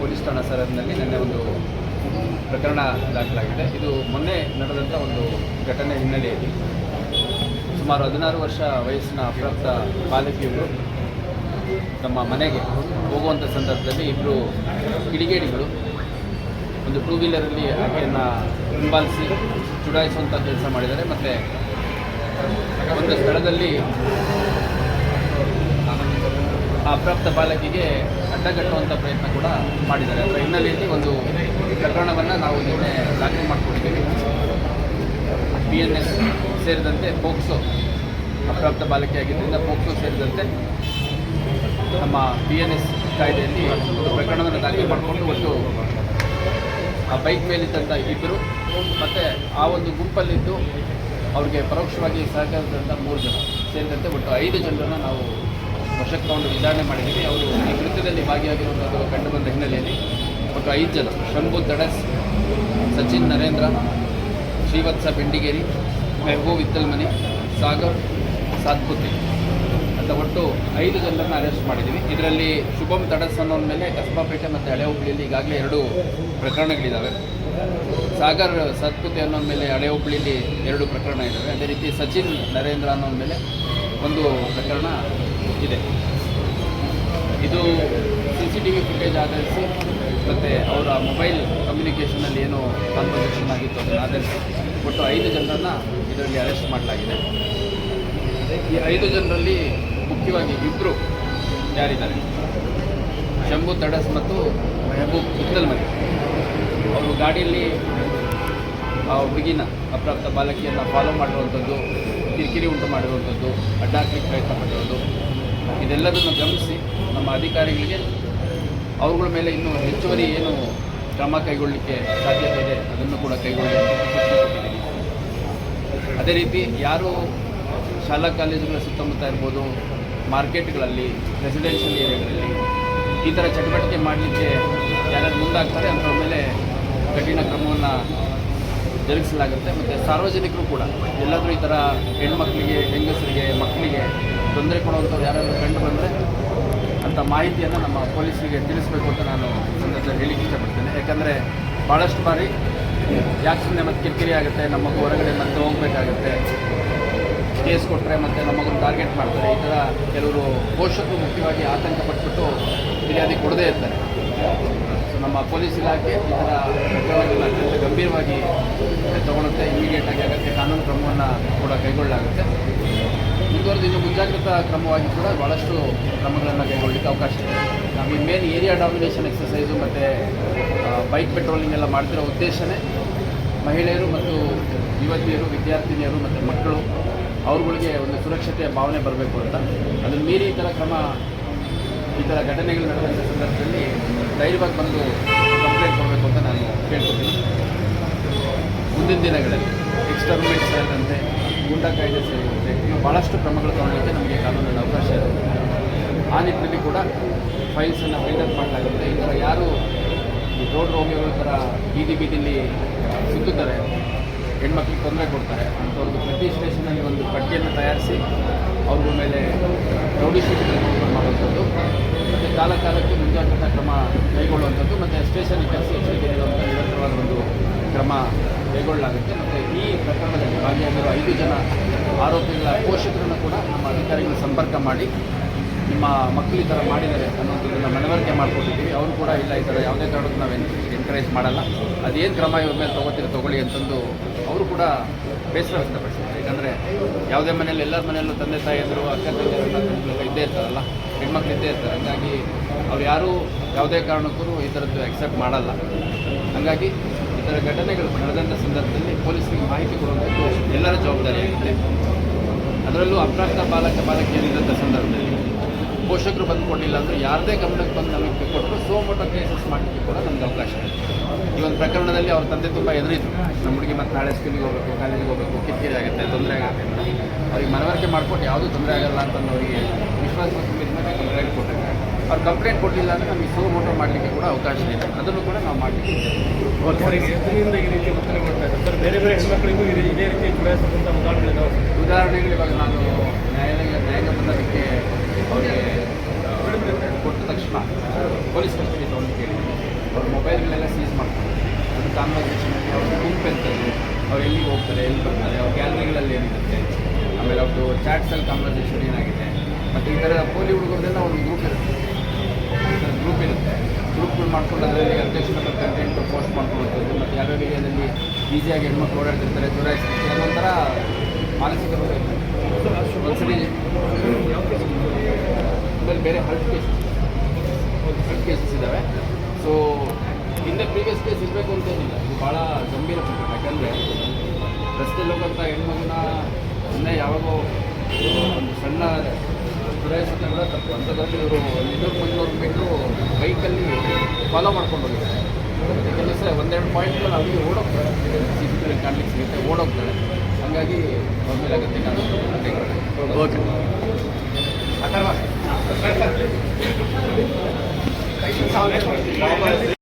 Police ಠಾಣಾ ಸರದಿನಲ್ಲಿ ನಿನ್ನೆ ಒಂದು ಪ್ರಕರಣ ದಾಖಲಾಗಿದೆ. ಇದು ಮೊನ್ನೆ ನಡೆದಂಥ ಒಂದು ಘಟನೆ ಹಿನ್ನೆಲೆಯಲ್ಲಿ. ಸುಮಾರು ಹದಿನಾರು ವರ್ಷ ವಯಸ್ಸಿನ ಅಪ್ರಾಪ್ತ ಬಾಲಕಿಯರು ತಮ್ಮ ಮನೆಗೆ ಹೋಗುವಂಥ ಸಂದರ್ಭದಲ್ಲಿ ಇಬ್ಬರು ಕಿಡಿಗೇಡಿಗಳು ಒಂದು ಟೂ ವೀಲರಲ್ಲಿ ಆಕೆಯನ್ನು ಹಿಂಬಾಲಿಸಿ ಚುಡಾಯಿಸುವಂಥ ಕೆಲಸ ಮಾಡಿದ್ದಾರೆ. ಮತ್ತು ಒಂದು ಸ್ಥಳದಲ್ಲಿ ಆ ಅಪ್ರಾಪ್ತ ಬಾಲಕಿಗೆ ಅಡ್ಡಗಟ್ಟುವಂಥ ಪ್ರಯತ್ನ ಕೂಡ ಮಾಡಿದ್ದಾರೆ. ಅದರ ಹಿನ್ನೆಲೆಯಲ್ಲಿ ಒಂದು ಪ್ರಕರಣವನ್ನು ನಾವು ನಿನ್ನೆ ದಾಖಲೆ ಮಾಡಿಕೊಂಡಿದ್ದೀವಿ. ಬಿ ಎನ್ ಎಸ್ ಸೇರಿದಂತೆ ಪೋಕ್ಸೋ ಅಪ್ರಾಪ್ತ ಬಾಲಕಿಯಾಗಿದ್ದರಿಂದ ಪೋಕ್ಸೋ ಸೇರಿದಂತೆ ನಮ್ಮ ಬಿ ಎನ್ ಎಸ್ ಕಾಯ್ದೆಯಲ್ಲಿ ಒಂದು ಪ್ರಕರಣವನ್ನು ದಾಖಲೆ ಮಾಡಿಕೊಂಡು ಒಂದು, ಆ ಬೈಕ್ ಮೇಲಿದ್ದಂಥ ಇಬ್ಬರು ಮತ್ತು ಆ ಒಂದು ಗುಂಪಲ್ಲಿದ್ದು ಅವ್ರಿಗೆ ಪರೋಕ್ಷವಾಗಿ ಸಹಕರಿಸಿದಂಥ ಮೂರು ಜನ ಸೇರಿದಂತೆ ಒಟ್ಟು ಐದು ಜನರನ್ನು ನಾವು ವಶಕ್ಕೆ ತಗೊಂಡು ವಿಚಾರಣೆ ಮಾಡಿದ್ದೀವಿ. ಅವರು ಈ ಕೃತ್ಯದಲ್ಲಿ ಭಾಗಿಯಾಗಿರುವಂಥದ್ದು ಕಂಡು ಬಂದ ಹಿನ್ನೆಲೆಯಲ್ಲಿ ಒಟ್ಟು ಐದು ಜನ, ಶಂಭು ತಡಸ್ ಸಚಿನ್ ನರೇಂದ್ರ, ಶ್ರೀವತ್ಸ ಬೆಂಡಿಗೇರಿ ಮೆಹಬೂಬ್ ಇತ್ತಲ್ಮನಿ ಸಾಗರ್ ಸಾತ್ಪುತ್ರಿ ಅಂತ ಒಟ್ಟು ಐದು ಜನರನ್ನು ಅರೆಸ್ಟ್ ಮಾಡಿದ್ದೀವಿ. ಇದರಲ್ಲಿ ಶುಭಮ್ ತಡಸ್ ಅನ್ನೋ ಮೇಲೆ ಕಸ್ಬಾಪೇಟೆ ಮತ್ತು ಹಳೆ ಹುಬ್ಳಿಯಲ್ಲಿ ಈಗಾಗಲೇ ಎರಡು ಪ್ರಕರಣಗಳಿದ್ದಾವೆ ಸಾಗರ್ ಸತ್ಪುತಿ ಅನ್ನೋನ ಮೇಲೆ ಹಳೆ ಹುಬ್ಳಿಯಲ್ಲಿ ಎರಡು ಪ್ರಕರಣ ಇದ್ದಾವೆ ಅದೇ ರೀತಿ ಸಚಿನ್ ನರೇಂದ್ರ ಅನ್ನೋದ ಮೇಲೆ ಒಂದು ಪ್ರಕರಣ ಇದೆ. ಇದು C C T V footage ಆಧರಿಸಿ ಮತ್ತು ಅವರ ಮೊಬೈಲ್ ಕಮ್ಯುನಿಕೇಷನಲ್ಲಿ ಏನು ಕಾನ್ವರ್ಸೇಷನ್ ಆಗಿತ್ತು, ಅದನ್ನು ಆಧರಿಸಿ. ಒಟ್ಟು ಐದು ಜನರನ್ನು ಇದರಲ್ಲಿ ಅರೆಸ್ಟ್ ಮಾಡಲಾಗಿದೆ. ಈ ಐದು ಜನರಲ್ಲಿ ಮುಖ್ಯವಾಗಿ ಇಬ್ಬರು ಯಾರಿದ್ದಾರೆ? ಶಂಭು ತಡಸ್ ಮತ್ತು ಮೆಹಬೂಬ್ ಇತ್ತಲ್ಮನಿ ಅವರು ಗಾಡಿಯಲ್ಲಿ ಆ ಹುಡುಗಿನ ಅಪ್ರಾಪ್ತ ಬಾಲಕಿಯನ್ನು ಫಾಲೋ ಮಾಡಿರುವಂಥದ್ದು ಕಿರಿಕಿರಿ ಉಂಟು ಮಾಡಿರುವಂಥದ್ದು ಅಡ್ಡಾಕ್ಲಿಕ್ಕೆ ಪ್ರಯತ್ನ ಮಾಡಿರೋದು. ಇದೆಲ್ಲದನ್ನು ಗಮನಿಸಿ ನಮ್ಮ ಅಧಿಕಾರಿಗಳಿಗೆ ಅವುಗಳ ಮೇಲೆ ಇನ್ನೂ ಹೆಚ್ಚುವರಿ ಏನು ಕ್ರಮ ಕೈಗೊಳ್ಳಲಿಕ್ಕೆ ಸಾಧ್ಯತೆ ಇದೆ, ಅದನ್ನು ಕೂಡ ಕೈಗೊಳ್ಳಿ ಅದೇ ರೀತಿ ಯಾರು ಶಾಲಾ ಕಾಲೇಜುಗಳ ಸುತ್ತಮುತ್ತ ಇರ್ಬೋದು, ಮಾರ್ಕೆಟ್ಗಳಲ್ಲಿ, ರೆಸಿಡೆನ್ಷಿಯಲ್ ಏರಿಯಾಗಳಲ್ಲಿ, ಈ ಥರ ಚಟುವಟಿಕೆ ಮಾಡಲಿಕ್ಕೆ ಯಾರು ಮುಂದಾಗ್ತಾರೆ ಅಂತ ಮೇಲೆ ಕಠಿಣ ಕ್ರಮವನ್ನು ಜರುಗಿಸಲಾಗುತ್ತೆ. ಮತ್ತು ಸಾರ್ವಜನಿಕರು ಕೂಡ ಎಲ್ಲಾದರೂ ಈ ಥರ ಹೆಣ್ಮಕ್ಳಿಗೆ, ಹೆಂಗಸರಿಗೆ, ಮಕ್ಕಳಿಗೆ ತೊಂದರೆ ಕೊಡುವಂಥವ್ರು ಯಾರಾದರೂ ಕಂಡು ಬಂದರೆ ಅಂಥ ಮಾಹಿತಿಯನ್ನು ನಮ್ಮ ಪೊಲೀಸರಿಗೆ ತಿಳಿಸಬೇಕು ಅಂತ ನಾನು ಸಂದರ್ಭ ಹೇಳಿಕ್ಕೆ ಇಷ್ಟಪಡ್ತೇನೆ. ಯಾಕಂದರೆ ಭಾಳಷ್ಟು ಬಾರಿ ಯಾಕೆ ಮತ್ತು ಕಿರಿಕಿರಿ ಆಗುತ್ತೆ ನಮಗೆ ಮಗು ಹೊರಗಡೆ ಮತ್ತೆ ಹೋಗಬೇಕಾಗುತ್ತೆ, ಕೇಸ್ ಕೊಟ್ಟರೆ ಮತ್ತು ನಮ್ಮನ್ನು ಟಾರ್ಗೆಟ್ ಮಾಡ್ತಾರೆ. ಈ ಥರ ಕೆಲವರು ಪೋಷಕರು ಮುಖ್ಯವಾಗಿ ಆತಂಕ ಪಟ್ಬಿಟ್ಟು ಫಿರ್ಯಾದಿ ಕೊಡದೇ ಇರ್ತಾರೆ. ನಮ್ಮ ಪೊಲೀಸ್ ಇಲಾಖೆ ಈ ಥರ ಅತ್ಯಂತ ಗಂಭೀರವಾಗಿ ತಗೊಳುತ್ತೆ ಇಮಿಡಿಯೇಟಾಗಿ ಅಗತ್ಯ ಕಾನೂನು ಕ್ರಮವನ್ನು ಕೂಡ ಕೈಗೊಳ್ಳಲಾಗುತ್ತೆ. ಮುಂದುವರೆದು ಇನ್ನು ಮುಂಜಾಗ್ರತಾ ಕ್ರಮವಾಗಿ ಕೂಡ ಭಾಳಷ್ಟು ಕ್ರಮಗಳನ್ನು ಕೈಗೊಳ್ಳಲಿಕ್ಕೆ ಅವಕಾಶ ಇದೆ. ಈ ಮೇನ್ ಏರಿಯಾ ಡಾಮಿನೇಷನ್ ಎಕ್ಸಸೈಸು ಮತ್ತು ಬೈಕ್ ಪೆಟ್ರೋಲಿಂಗ್ ಎಲ್ಲ ಮಾಡ್ತಿರೋ ಉದ್ದೇಶನೇ ಮಹಿಳೆಯರು ಮತ್ತು ಯುವತಿಯರು, ವಿದ್ಯಾರ್ಥಿನಿಯರು ಮತ್ತು ಮಕ್ಕಳು, ಅವ್ರುಗಳಿಗೆ ಒಂದು ಸುರಕ್ಷತೆಯ ಭಾವನೆ ಬರಬೇಕು ಅಂತ. ಅದನ್ನು ಮೀರಿ ಈ ಥರ ಕ್ರಮ ಈ ಥರ ಘಟನೆಗಳು ನಡೆದಂಥ ಸಂದರ್ಭದಲ್ಲಿ ಧೈರ್ಯವಾಗಿ ಬಂದು ಕಂಪ್ಲೇಂಟ್ ಕೊಡಬೇಕು ಅಂತ ನಾನು ಕೇಳ್ಕೊತೀನಿ. ಮುಂದಿನ ದಿನಗಳಲ್ಲಿ ಎಕ್ಸ್ಟರ್ಮೆಂಟ್ ಸೇರಿದಂತೆ ಗೂಂಡಾ ಕಾಯ್ದೆ ಸೇರಿದಂತೆ ಇನ್ನು ಭಾಳಷ್ಟು ಕ್ರಮಗಳು ತಗೊಳ್ಳೋಕ್ಕೆ ನಮಗೆ ಕಾನೂನಿನ ಅವಕಾಶ ಇರುತ್ತೆ. ಆ ನಿಟ್ಟಿನಲ್ಲಿ ಕೂಡ ಫೈಲ್ಸನ್ನು ಬಿಲ್ಡಪ್ ಮಾಡಲಾಗುತ್ತೆ. ಈ ಥರ ಯಾರು ರೋಡ್ ರೋಗಿಗಳ ಥರ ಬೀದಿ ಬೀದಿಲಿ ಸುತ್ತುತ್ತಾರೆ ಹೆಣ್ಮಕ್ಳಿಗೆ ತೊಂದರೆ ಕೊಡ್ತಾರೆ. ಅಂಥವ್ರದ್ದು ಪ್ರತಿ ಸ್ಟೇಷನಲ್ಲಿ ಒಂದು ಪಟ್ಟಿಯನ್ನು ತಯಾರಿಸಿ ಅವ್ರ ಮೇಲೆ ರೌಡಿ ಮಾಡುವಂಥದ್ದು. ಮತ್ತು ಕಾಲ ಕಾಲಕ್ಕೆ ಮುಂಜಾಗ್ರತಾ ಕ್ರಮ ಕೈಗೊಳ್ಳುವಂಥದ್ದು. ಮತ್ತು ಸ್ಟೇಷನ್ ಕೆಲಸ ಹೆಚ್ಚಿಗೆ ನಿರಂತರವಾದ ಒಂದು ಕ್ರಮ ಕೈಗೊಳ್ಳಲಾಗುತ್ತೆ. ಮತ್ತು ಈ ಪ್ರಕರಣದಲ್ಲಿ ಭಾಗಿಯಾಗಿರುವ ಐದು ಜನ ಆರೋಪಿಗಳ ಪೋಷಕರನ್ನು ಕೂಡ ನಮ್ಮ ಅಧಿಕಾರಿಗಳು ಸಂಪರ್ಕ ಮಾಡಿ ನಿಮ್ಮ ಮಕ್ಕಳು ಈ ಥರ ಮಾಡಿದ್ದಾರೆ ಅನ್ನೋದನ್ನು ಮನವರಿಕೆ ಮಾಡಿಕೊಟ್ಟಿದ್ದೀವಿ. ಅವರು ಕೂಡ ಇಲ್ಲ, ಈ ಥರ ಯಾವುದೇ ಕಾರಣಕ್ಕೂ ನಾವು ಎನ್ಕರೇಜ್ ಮಾಡಲ್ಲ. ಅದೇನು ಕ್ರಮ ಇವ್ರ ಮೇಲೆ ತೊಗೋತೀರ, ತೊಗೊಳ್ಳಿ ಅಂತಂದು ಅವರು ಕೂಡ ಬೇಸರ ವ್ಯಕ್ತಪಡಿಸಿದ್ದಾರೆ. ಯಾಕಂದರೆ ಯಾವುದೇ ಮನೆಯಲ್ಲಿ ಎಲ್ಲರ ಮನೆಯಲ್ಲೂ ತಂದೆ ತಾಯಿಯಂದರು, ಅಕ್ಕ ತಂದೆಯರೆಲ್ಲ ಇದ್ದೇ ಇರ್ತಾರಲ್ಲ, ಹೆಣ್ಮಕ್ಳು ಇದ್ದೇ ಇರ್ತಾರೆ. ಹಾಗಾಗಿ ಅವ್ರು ಯಾರೂ ಯಾವುದೇ ಕಾರಣಕ್ಕೂ ಈ ಥರದ್ದು ಎಕ್ಸೆಪ್ಟ್ ಮಾಡಲ್ಲ. ಹಾಗಾಗಿ ಈ ಥರ ಘಟನೆಗಳು ನಡೆದಂಥ ಸಂದರ್ಭದಲ್ಲಿ ಪೊಲೀಸರಿಗೆ ಮಾಹಿತಿ ಕೊಡುವಂಥದ್ದು ಎಲ್ಲರ ಜವಾಬ್ದಾರಿಯಾಗಿದೆ. ಅದರಲ್ಲೂ ಅಪ್ರಾಪ್ತ ಬಾಲಕ ಬಾಲಕಿಯರಿದ್ದಂಥ ಸಂದರ್ಭದಲ್ಲಿ ಪೋಷಕರು ಬಂದು ಕೊಡಲಿಲ್ಲ ಅಂದರೆ ಯಾರದೇ ಗಮನಕ್ಕೆ ಬಂದು ನಮಗೆ ಕೊಟ್ಟರು ಸೋಮೋಟೋ ಕೇಸಸ್ ಮಾಡಲಿಕ್ಕೆ ಕೂಡ ನಮ್ಗೆ ಅವಕಾಶ ಇದೆ. ಈ ಒಂದು ಪ್ರಕರಣದಲ್ಲಿ ಅವ್ರ ತಂದೆ ತುಂಬ ಎದುರಿದ್ರು ನಮ್ಮ ಹುಡುಗಿ ಮತ್ತೆ ನಾಳೆ ಸ್ಕೂಲಿಗೆ ಹೋಗಬೇಕು ಕಾಲೇಜಿಗೆ ಹೋಗಬೇಕು ಕಿರಿಕಿರಿ ಆಗುತ್ತೆ ತೊಂದರೆ ಆಗುತ್ತೆ ಅಂತ. ಅವ್ರಿಗೆ ಮನವರಿಕೆ ಮಾಡಿಕೊಟ್ಟು ಯಾವುದೂ ತೊಂದರೆ ಆಗಲ್ಲ ಅಂತ ಅವರಿಗೆ ವಿಶ್ವಾಸ ಮೇಲೆ ಕಂಪ್ಲೇಂಟ್ ಕೊಟ್ಟಿದ್ದಾರೆ ಅವ್ರು ಕಂಪ್ಲೇಂಟ್ ಕೊಟ್ಟಿಲ್ಲ ಅಂದರೆ ನಮಗೆ ಸೋ ಮೋಟೋ ಮಾಡಲಿಕ್ಕೆ ಕೂಡ ಅವಕಾಶ ಇದೆ. ಅದನ್ನು ಕೂಡ ನಾವು ಮಾಡಲಿಕ್ಕೆ ಬೇರೆ ಬೇರೆ ಹೆಣ್ಮಕ್ಳಿಗೂ ಇದೇ ಇದೇ ರೀತಿ ಉದಾಹರಣೆಗಳು ಇವಾಗ ನಾನು ನ್ಯಾಯಾಲಯ ನ್ಯಾಯಾಂಗ ಬಂದದಕ್ಕೆ ಅವರಿಗೆ ಕೊಟ್ಟ ತಕ್ಷಣ ಪೊಲೀಸ್ ಕಸ್ಟಡಿ ತೊಗೊಂಡು ಕೇಳಿದ್ವಿ ಅವ್ರ ಮೊಬೈಲ್ಗಳೆಲ್ಲ ಸೀಸ್ ಮಾಡ್ತಾರೆ ಅದು ಕಾನ್ವರ್ಸೇಷನಲ್ಲಿ ಅವ್ರ ಗುಂಪು ಇದೆ ಅವ್ರು ಎಲ್ಲಿಗೆ ಹೋಗ್ತಾರೆ ಎಲ್ಲಿ ಬರ್ತಾರೆ ಅವ್ರ ಗ್ಯಾಲರಿಗಳಲ್ಲಿ ಏನಿರುತ್ತೆ ಆಮೇಲೆ ಅವ್ರದ್ದು ಚಾಟ್ಸಲ್ಲಿ ಕಾನ್ವರ್ಸೇಷನ್ ಏನಾಗಿದೆ ಮತ್ತು ಈ ಥರ ಪೋಲಿ ಹುಡುಗರದೆಲ್ಲ ಒಂದು ಗ್ರೂಪ್ ಇರುತ್ತೆ ಗ್ರೂಪ್ ಇರುತ್ತೆ ಗ್ರೂಪ್ಗಳು ಮಾಡ್ಕೊಂಡು ಅದರಲ್ಲಿ ಅಧ್ಯಕ್ಷರ ಕಂಟೆಂಟ್ ಪೋಸ್ಟ್ ಮಾಡ್ಕೊಳ್ಳೋದು ಮತ್ತು ಯಾವ್ಯಾವ ಏರಿಯಾದಲ್ಲಿ ಈಸಿಯಾಗಿ ಹೆಣ್ಮಕ್ಳು ಓಡಾಡ್ತಿರ್ತಾರೆ ದೂರ ಅದೊಂಥರ ಮಾನಸಿಕ ರೋಗ ಒಂದ್ಸರಿ ಬೇರೆ ಹಲ್ಟ್ ಕೇಸಸ್ ಹಲ್ಟ್ ಕೇಸಸ್ ಇದ್ದಾವೆ ಸೊ ಹಿಂದೆ ಪ್ರೀವಿಯಸ್ ಕೇಸ್ ಇರಬೇಕು ಅಂತೇನಿಲ್ಲ ಇದು ಭಾಳ ಗಂಭೀರ ಪ್ರಕರಣ ಯಾಕಂದರೆ ರಸ್ತೆಯಲ್ಲಿ ಹೋಗೋಂಥ ಹೆಣ್ಮಗುನ ಸುಮ್ಮನೆ ಯಾವಾಗೋ ಒಂದು ಸಣ್ಣ ಕೂಡ ತಪ್ಪು. ಅಂಥದ್ರಲ್ಲಿ ಇವರು ಇನ್ನೂರು ಮುನ್ನೂರು ಮೀಟ್ರು ಬೈಕಲ್ಲಿ ಫಾಲೋ ಮಾಡ್ಕೊಂಡು ಹೋಗಿದ್ದಾರೆ. ಯಾಕಂದರೆ ಸರ್ ಒಂದೆರಡು ಪಾಯಿಂಟ್ಗಳು ಅವ್ರಿಗೆ ಓಡೋಗ್ತಾರೆ ಸಿ ಸಿ ಕಾಣ್ಲಿಕ್ಕೆ ಸಿಗುತ್ತೆ ಓಡೋಗ್ತಾರೆ ಹಾಗಾಗಿ ಮೇಲೆ ಅಗತ್ಯ ಕಾನೂನು ಓಕೆ ಆ Thank you.